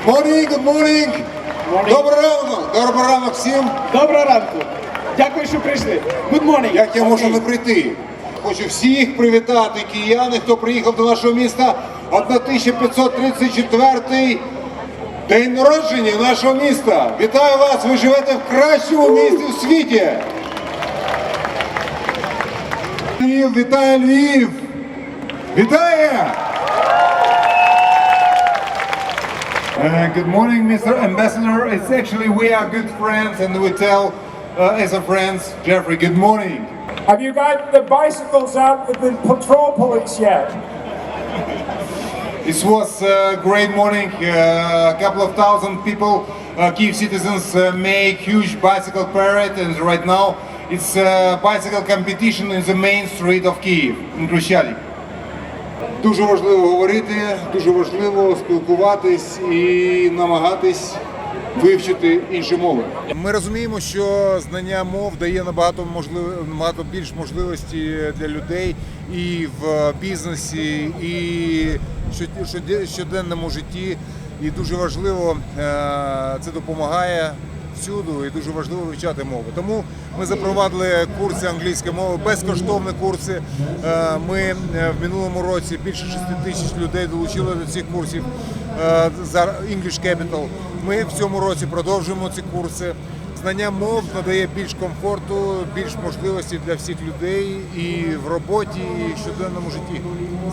Good morning, good morning. Доброго ранку, доброго ранку всім. Доброго ранку. Дякую, що прийшли. Good morning. Як я можу не прийти? Хочу всіх привітати кияни, хто приїхав до нашого міста 1534 день народження нашого міста. Вітаю вас! Ви живете в кращому місті у світі. Львів, вітаю Львів! Вітає! Uh, good morning, Mr. Ambassador. It's actually we are good friends, and we tell uh, as a friends, Jeffrey. Good morning. Have you got the bicycles out with the patrol police yet? It was a great morning. Uh, a couple of thousand people, uh, Kiev citizens, uh, make huge bicycle parade, and right now it's a bicycle competition in the main street of Kiev, in Khrushchevik. Дуже важливо говорити, дуже важливо спілкуватись і намагатись вивчити інші мови. Ми розуміємо, що знання мов дає набагато можливо набагато більш можливості для людей і в бізнесі, і щодя- щоденному житті. І дуже важливо е, це допомагає всюду, і дуже важливо вивчати мову. Тому ми запровадили курси англійської мови, безкоштовні курси. Е, Ми е, в минулому році більше 6 тисяч людей долучили до цих курсів е, за English Capital. Ми в цьому році продовжуємо ці курси. Знання мов надає більш комфорту, більш можливостей для всіх людей і в роботі, і в щоденному житті.